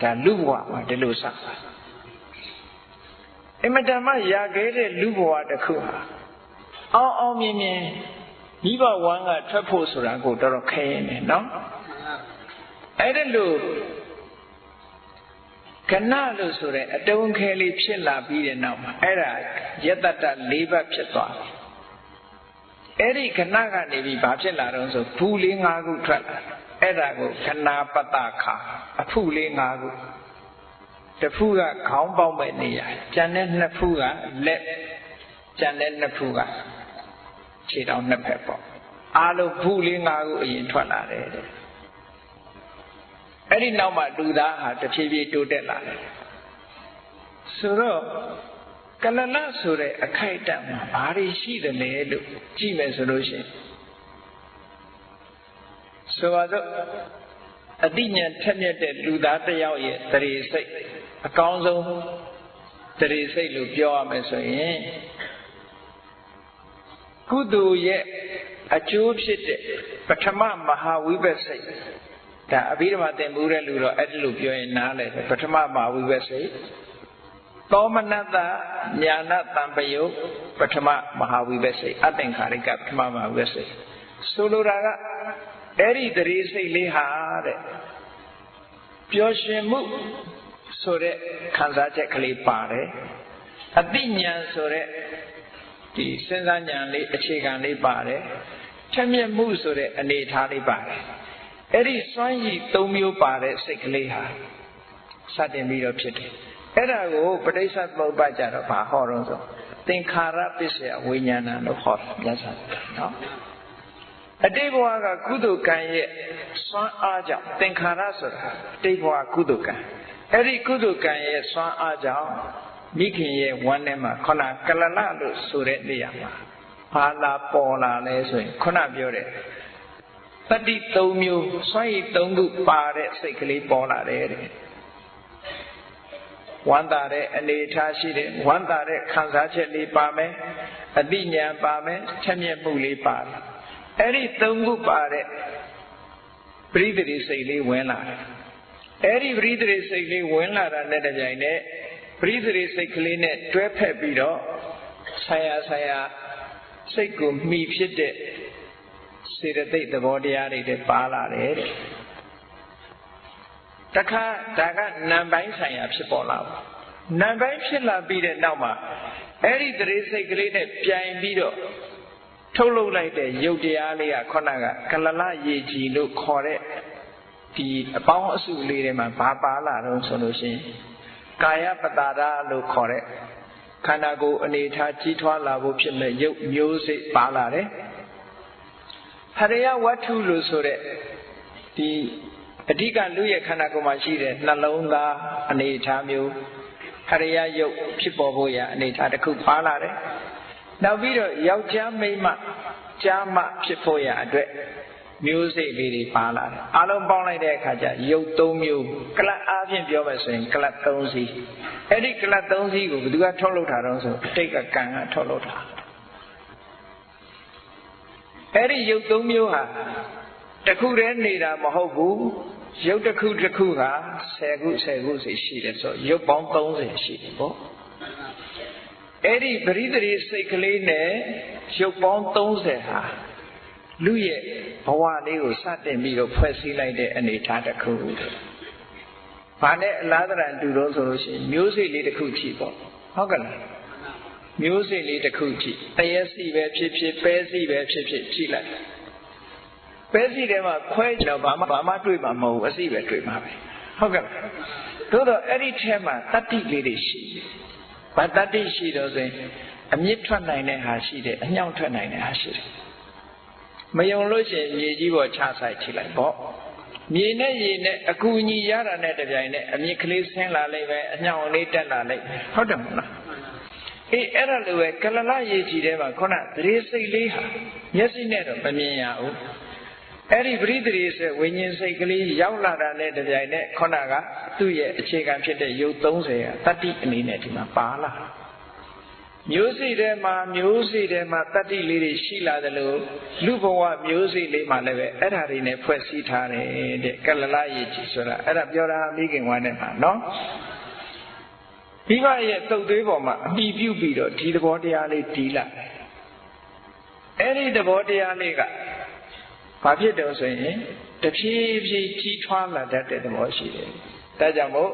ဒါလူဘဝမှာဒီလိုစတာအင်မတန်မှရာခဲ့တဲ့လူဘဝတစ်ခုဟာအောင်အောင်မြင်မြင်မိဘဝမ်းကထွက်ဖို့ဆိုတာကိုတော်တော်ခဲရင်တယ်နော်အဲ့ဒါလို့ကဏလို့ဆိုတဲ့အတုံးခဲလေးဖြစ်လာပြီးတဲ့နောက်မှာအဲ့ဒါယတတ္တ၄ဘတ်ဖြစ်သွားတယ်အဲ့ဒီခဏကနေပြီးဘာဖြစ်လာတော့ဆိုဘူးလေး၅ခုထွက်လာ အဲ့ဒါကိုခဏပတ္တခါအဖုလေး၅ခုတစ်ဖူးကခေါင်းပေါက်မဲ့နေရကျန်တဲ့နှစ်ဖူးကလက်ကျန်တဲ့နှစ်ဖူးကခြေတောင်နှစ်ဖက်ပေါ့အားလုံးဖူးလေး၅ခုအရင်ထွက်လာတယ်တဲ့အဲ့ဒီနောက်မှာလူသားဟာတဖြည်းဖြည်းတိုးတက်လာတယ်ဆိုတော့ကလလဆိုတဲ့အခိုက်အတန့်မှာဘာတွေရှိတယ်လဲလို့ကြည့်မယ်ဆိုလို့ရှိရင် ဆိုပါတော့အတိညာထက်မြက်တဲ့လူသားတစ်ယောက်ရဲ့တရေစိတ်အကောင်းဆုံးတရေစိတ်လို့ပြောရမယ်ဆိုရင်ကုသိုလ်ရဲ့အကျိုးဖြစ်တဲ့ပထမမဟာဝိပဿစိတ်ဒါအဘိဓမ္မာသင်မှုတဲ့လူတော့အဲ့ဒီလိုပြောရင်နားလဲပထမမဟာဝိပဿစိတ်သောမနတညာဏတံပယုပထမမဟာဝိပဿစိတ်အသင်္ခါရိကပထမမဟာဝိပဿစိတ်ဆိုလိုတာက အဲ့ဒီတရေစိတ်လေးဟာတဲ့ပျော်ရွှင်မှုဆိုတဲ့ခံစားချက်ကလေးပါတယ်အတိညာဆိုတဲ့ဒီစဉ်းစားဉာဏ်လေးအခြေခံလေးပါတယ်ထက်မြက်မှုဆိုတဲ့အနေအထားလေးပါတယ်အဲ့ဒီစွမ်းရည်၃မျိုးပါတဲ့စိတ်ကလေးဟာစတင်ပြီးတော့ဖြစ်တယ်အဲ့ဒါကိုပဋိစ္စသမုပ္ပါကြတော့ဘာဟောတော့ဆိုသင်္ခါရပစ္စယဝိညာဏလို့ဟောတယ်မြတ်စွာဘုရားနော် အတိတ်ဘဝကကုသိုလ်ကံရဲ့စွမ်းအားကြောင့်သင်္ခါရဆိုတာအတိတ်ဘဝကုသိုလ်ကံအဲ့ဒီကုသိုလ်ကံရဲ့စွမ်းအားကြောင့်မိခင်ရဲ့ဝမ်းထဲမှာခဏကလလလို့ဆိုတဲ့နေရာမှာဘာလာပေါ်လာလဲဆိုရင်ခုနပြောတဲ့တတိ၃မျိုးစွမ်းရည်၃ခုပါတဲ့စိတ်ကလေးပေါ်လာတယ်တဲ့ဝမ်းသာတဲ့အနေထားရှိတယ်ဝမ်းသာတဲ့ခံစားချက်လေးပါမယ်အတိညာပါမယ်ချက်မြက်မှုလေးပါတယ် အဲ့ဒီ၃ခုပါတဲ့ပရိသေစိတ်လေးဝင်လာတယ်အဲ့ဒီပရိသေစိတ်လေးဝင်လာတာနဲ့တပြိုင်နက်ပရိသေစိတ်ကလေးနဲ့တွဲဖက်ပြီးတော့ဆရာဆရာစိတ်ကိုမှီဖြစ်တဲ့စေတသိက်သဘောတရားတွေတည်းပါလာတယ်တဲ့တခါဒါကနံပိုင်းဆိုင်ရာဖြစ်ပေါ်လာပါနံပိုင်းဖြစ်လာပြီးတဲ့နောက်မှာအဲ့ဒီတရေစိတ်ကလေးနဲ့ပြိုင်ပြီးတော့ ထုတ်လုပ်လိုက်တဲ့ရုပ်တရားလေးကခုနကကလလရေကြည်လို့ခေါ်တဲ့ဒီအပေါင်းအစုလေးတွေမှာဘာပါလာတော့ဆိုလို့ရှိရင်ကာယပတာရလို့ခေါ်တဲ့ခန္ဓာကိုယ်အနေထားကြီးထွားလာဖို့ဖြစ်မဲ့ရုပ်မျိုးစိတ်ပါလာတယ်ဟရိယဝတ္ထုလို့ဆိုတဲ့ဒီအဓိကလူရဲ့ခန္ဓာကိုယ်မှာရှိတဲ့နှလုံးသားအနေထားမျိုးဟရိယယုတ်ဖြစ်ပေါ်ဖို့ရအနေထားတစ်ခုပါလာတယ် နောက်ပြီးတော့ယောက်ျားမိန်းမကြားမဖြစ်ဖို့ရအတွက်မျိုးစိတ်လေးတွေပါလာတယ်အလုံးပေါင်းလိုက်တဲ့အခါကျရုပ်၃မျိုးကလပ်အားဖြင့်ပြောမယ်ဆိုရင်ကလပ်၃စီးအဲ့ဒီကလပ်၃စီးကိုဘယ်သူကထုတ်လုပ်တာတော့ဆိုအတိတ်ကကံကထုတ်လုပ်တာအဲ့ဒီရုပ်၃မျိုးဟာတခုတည်းနေတာမဟုတ်ဘူးရုပ်တစ်ခုတစ်ခုဟာ10ခု10ခုစီရှိတယ်ဆိုရုပ်ပေါင်း30ရှိတယ်ပေါ့ အဲ့ဒီပရိသေစိတ်ကလေးနဲ့ရုပ်ပေါင်း30ဟာလူရဲ့ဘဝလေးကိုစတင်ပြီးတော့ဖွဲ့စည်းလိုက်တဲ့အနေအထားတစ်ခု။ဘာနဲ့အလားတရန်တူတော့ဆိုလို့ရှိရင်မျိုးစိတ်လေးတစ်ခုကြည့်ပေါ့။ဟုတ်ကလား။မျိုးစိတ်လေးတစ်ခုကြည့်။တရက်စီပဲဖြစ်ဖြစ်ပဲစီပဲဖြစ်ဖြစ်ကြည့်လိုက်။ပဲစီထဲမှာခွဲကြတော့ဘာမှဘာမှတွေ့မှာမဟုတ်ဘူးအစီပဲတွေ့မှာပဲ။ဟုတ်ကဲ့။သို့တော့အဲ့ဒီထဲမှာတတ္တိလေးတွေရှိတယ်။ ဘာတတ္တိရှိတော့ဆိုရင်အမြင့်ထွက်နိုင်တဲ့ဟာရှိတယ်အညောင်ထွက်နိုင်တဲ့ဟာရှိတယ်။မယုံလို့ရှိရင်မြေကြီးပေါ်ချဆိုင်ထိလိုက်ပေါ့မြေနဲ့ရေနဲ့အကူအညီရတာနဲ့တပြိုင်နက်အမြင့်ကလေးဆင်းလာလိုက်ပဲအညောင်လေးတက်လာလိုက်ဟုတ်တယ်မလားအေးအဲ့ဒါလိုပဲကလလရေကြီးထဲမှာခုနသတိစိတ်လေးဟာမျက်စိနဲ့တော့မမြင်ရဘူး အဲ့ဒီပရိသေစေဝိညာဉ်စိတ်ကလေးရောက်လာတာနဲ့တပြိုင်နက်ခုနကသူ့ရဲ့အခြေခံဖြစ်တဲ့ယုတ်30ကတတိအနေနဲ့ဒီမှာပါလာမျိုးစိထဲမှာမျိုးစိထဲမှာတတ္တိလေးတွေရှိလာတယ်လို့လူဘဝမျိုးစိလေးမှာလည်းပဲအဲ့ဒါတွေနဲ့ဖွဲ့စည်းထားတယ်တဲ့ကလလရေကြီးဆိုတာအဲ့ဒါပြောတာမိခင်ဝမ်းနဲ့မှာနော်မိဘရဲ့တုတ်သွေးပေါ်မှာအမိပြုပြီးတော့ဒီသဘောတရားလေးတီးလာတယ်အဲ့ဒီသဘောတရားလေးက ဘာဖြစ်တယ်ဆိုရင်တဖြည်းဖြည်းကြီးထွားလာတတ်တဲ့သဘောရှိတယ်ဒါကြောင့်မို့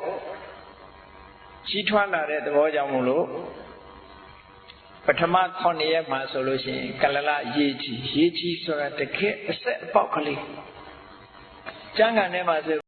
ကြီးထွားလာတဲ့သဘောကြောင့်မို့လို့ပထမ9ရက်မှာဆိုလို့ရှိရင်ကလလရေးကြီးရေးကြီးဆိုတာတကယ်အဆက်အပေါက်ကလေးကျမ်းဂန်ထဲမှာဆို